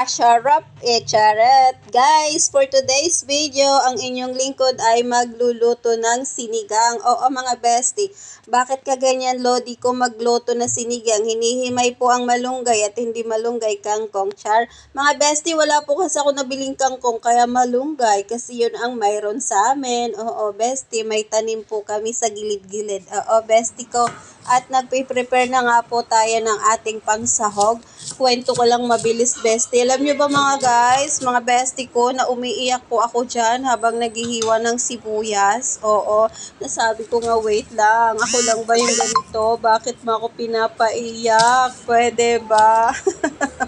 Sharap e charet. Guys, for today's video, ang inyong lingkod ay magluluto ng sinigang. Oo mga bestie, bakit ka ganyan Lodi ko magluto ng sinigang? Hinihimay po ang malunggay at hindi malunggay kangkong. Char, mga bestie, wala po kasi ako nabiling kangkong kaya malunggay kasi yun ang mayroon sa amin. Oo bestie, may tanim po kami sa gilid-gilid. Oo bestie ko. At nagpe-prepare na nga po tayo ng ating pangsahog. Kwento ko lang mabilis, bestie. Alam nyo ba mga guys, mga bestie ko, na umiiyak po ako dyan habang naghihiwa ng sibuyas. Oo, nasabi ko nga, wait lang. Ako lang ba yung ganito? Bakit mo ako pinapaiyak? Pwede ba?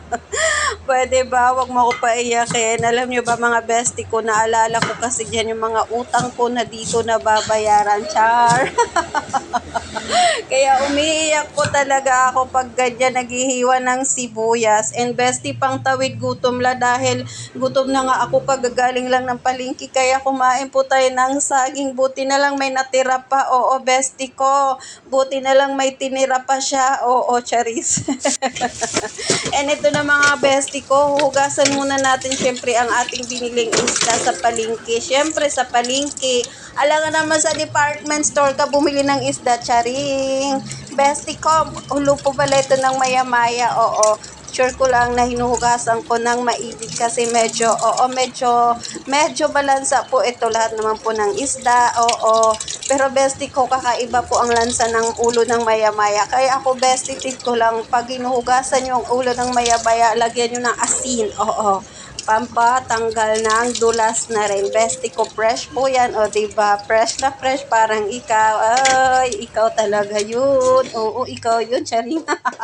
Pwede ba? Huwag mo ako paiyakin. Alam nyo ba mga bestie ko, naalala ko kasi dyan yung mga utang ko na dito na babayaran. Char! Kaya umiiyak po talaga ako pag ganyan naghihiwa ng sibuyas. And bestie pang tawid gutom la dahil gutom na nga ako kagagaling lang ng palingki. Kaya kumain po tayo ng saging. Buti na lang may natira pa. Oo, bestie ko. Buti na lang may tinira pa siya. Oo, charis. And ito na mga bestie ko. Hugasan muna natin syempre ang ating biniling isda sa palingki. Syempre sa palingki. Alam nga naman sa department store ka bumili ng isda, charing. Bestie ko, hulo po pala ito ng maya-maya, oo. Sure ko lang na hinuhugasan ko ng maibig kasi medyo, oo, medyo, medyo balansa po ito lahat naman po ng isda, oo. Pero bestie ko, kakaiba po ang lansa ng ulo ng maya-maya. Kaya ako bestie tip ko lang, pag hinuhugasan yung ulo ng maya-maya, lagyan nyo ng asin, oo pampatanggal ng dulas na rin. Bestie ko, fresh po yan. O, diba? Fresh na fresh. Parang ikaw. Ay, ikaw talaga yun. Oo, ikaw yun, Charing.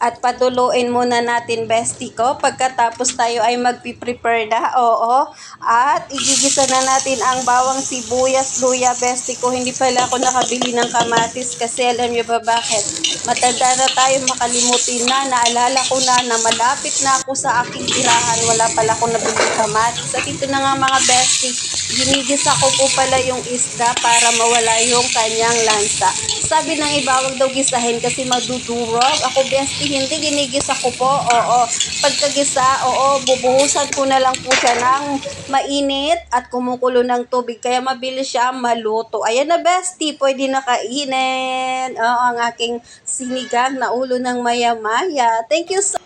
At paduluin muna natin, bestie ko. Pagkatapos tayo ay magpiprepare na. Oo. At igigisa na natin ang bawang sibuyas, luya, bestie ko. Hindi pala ako nakabili ng kamatis kasi alam niyo ba bakit? Matanda na tayo makalimutin na. Naalala ko na na malapit na ako sa aking tirahan. Wala pala akong nabili kamatis. At ito na nga mga bestie. Ginigisa ko po pala yung isda para mawala yung kanyang lansa. Sabi ng iba, wag daw gisahin kasi madudurog. Ako bestie, hindi ginigisa ko po. Oo. Pagkagisa, oo, bubuhusan ko na lang po siya ng mainit at kumukulo ng tubig. Kaya mabilis siya maluto. Ayan na bestie, pwede na kainin. Oo, ang aking sinigang na ulo ng maya-maya. Thank you so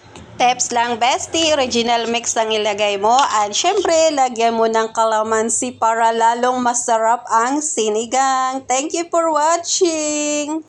Tips lang, bestie. Original mix lang ilagay mo. At syempre, lagyan mo ng kalamansi para lalong masarap ang sinigang. Thank you for watching!